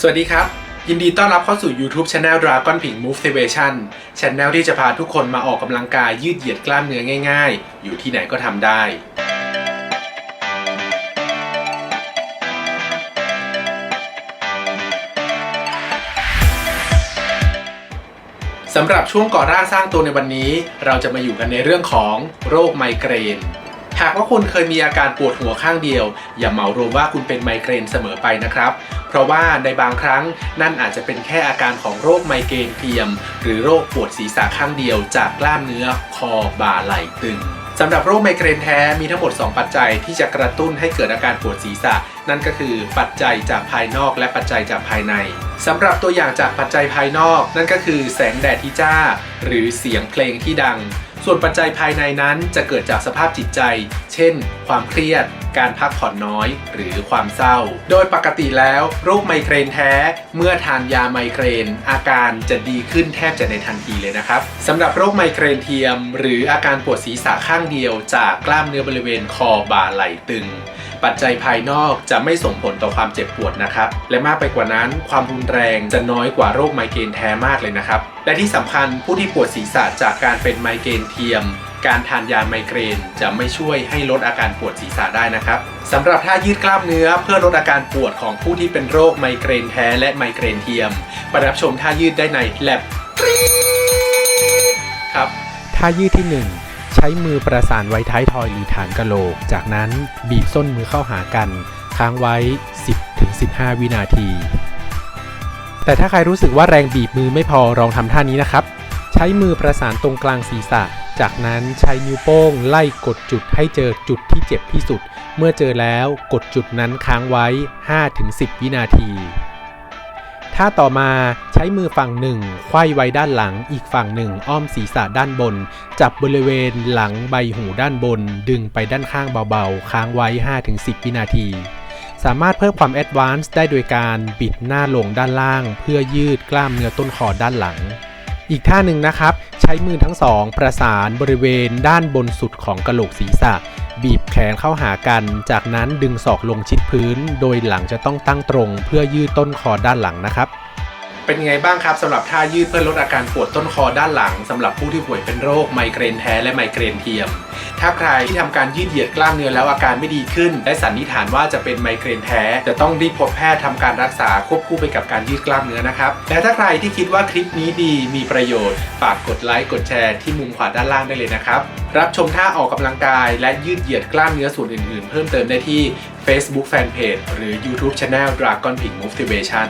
สวัสดีครับ ยินดีต้อนรับเข้าสู่ YouTube Channel Dragon Pink Motivation Channel ที่จะพาทุกคนมาออกกำลังกายยืดเหยียดกล้ามเนื้อง่ายๆ อยู่ที่ไหนก็ทำได้ สำหรับช่วงก่อร่างสร้างตัวในวันนี้ เราจะมาอยู่กันในเรื่องของโรคไมเกรน หากว่าคุณเคยมีอาการปวดหัวข้างเดียว อย่าเหมารวมว่าคุณเป็นไมเกรนเสมอไปนะครับ เพราะว่าในบางครั้งนั่นอาจจะเป็นแค่อาการของโรคไมเกรนเทียม หรือโรคปวดศีรษะข้างเดียว จากกล้ามเนื้อคอบ่าไหล่ตึงสำหรับโรคไมเกรนแท้มีทั้งหมด 2 ปัจจัยที่จะกระตุ้นให้เกิดอาการปวดศีรษะ นั่นก็คือปัจจัยจากภายนอกและปัจจัยจากภายในสำหรับตัวอย่างจากปัจจัยภายนอก นั่นก็คือแสงแดดที่จ้า หรือเสียงเพลงที่ดัง ส่วนปัจจัยภายในนั้นจะเกิดจากสภาพจิตใจ เช่น ความเครียด การพักผ่อนน้อย หรือความเศร้า โดยปกติแล้วโรคไมเกรนแท้ เมื่อทานยาไมเกรน อาการจะดีขึ้นแทบจะในทันทีเลยนะครับสำหรับโรคไมเกรนเทียม หรืออาการปวดศีรษะข้างเดียว จากกล้ามเนื้อบริเวณคอบ่าไหล่ตึง ปัจจัยภายนอกจะไม่ส่งผลต่อความเจ็บปวดนะครับและมากไปกว่านั้น ความรุนแรงจะน้อยกว่าโรคไมเกรนแท้มากเลยนะครับและที่สำคัญผู้ที่ปวดศีรษะจากการเป็นไมเกรนเทียม การทานยาไมเกรนจะไม่ช่วยให้ลดอาการปวดศีรษะได้นะครับสำหรับท่ายืดกล้ามเนื้อเพื่อลดอาการปวดของผู้ที่เป็นโรคไมเกรนแท้และไมเกรนเทียมไปรับชมท่ายืดได้ใน Lab ครับท่ายืดที่ 1 ใช้มือประสานไว้ท้ายทอยหรือฐานกะโหลก จากนั้นบีบส้นมือเข้าหากัน ค้างไว้ 10-15 วินาที แต่ถ้าใครรู้สึกว่าแรงบีบมือไม่พอลองทำท่านี้นะครับ ใช้มือประสานตรงกลางศีรษะ จากนั้นใช้นิ้วโป้งไล่กดจุดให้เจอจุดที่เจ็บที่สุด เมื่อเจอแล้วกดจุดนั้นค้างไว้ 5-10 วินาทีท่าต่อมาใช้มือฝั่งหนึ่งไขว้ไว้ด้านหลัง อีกฝั่งหนึ่งอ้อมศีรษะด้านบน จับบริเวณหลังใบหูด้านบน ดึงไปด้านข้างเบาๆ ค้างไว้ 5-10 วินาที สามารถเพิ่มความแอดวานซ์ได้โดยการบิดหน้าลงด้านล่าง เพื่อยืดกล้ามเนื้อต้นคอด้านหลัง อีกท่าหนึ่งนะครับ ใช้มือทั้งสองประสานบริเวณด้านบนสุดของกระโหลกศีรษะ บีบแขนเข้าหากัน จากนั้นดึงศอกลงชิดพื้น โดยหลังจะต้องตั้งตรง เพื่อยืดต้นคอด้านหลังนะครับ เป็นไงบ้างครับสำหรับท่ายืดเพื่อลดอาการปวดต้นคอด้านหลังสำหรับผู้ที่ป่วยเป็นโรคไมเกรนแท้และไมเกรนเทียม ถ้าใครที่ทำการยืดเหยียดกล้ามเนื้อแล้วอาการไม่ดีขึ้น และสันนิษฐานว่าจะเป็นไมเกรนแท้ จะต้องรีบพบแพทย์ทำการรักษาควบคู่ไปกับการยืดกล้ามเนื้อนะครับ และถ้าใครที่คิดว่าคลิปนี้ดีมีประโยชน์ ฝากกดไลค์กดแชร์ที่มุมขวาด้านล่างได้เลยนะครับ รับชมท่าออกกำลังกาย และยืดเหยียดกล้ามเนื้อส่วนอื่นๆ เพิ่มเติมได้ที่ Facebook Fanpage หรือ YouTube Channel Dragon Pink Motivation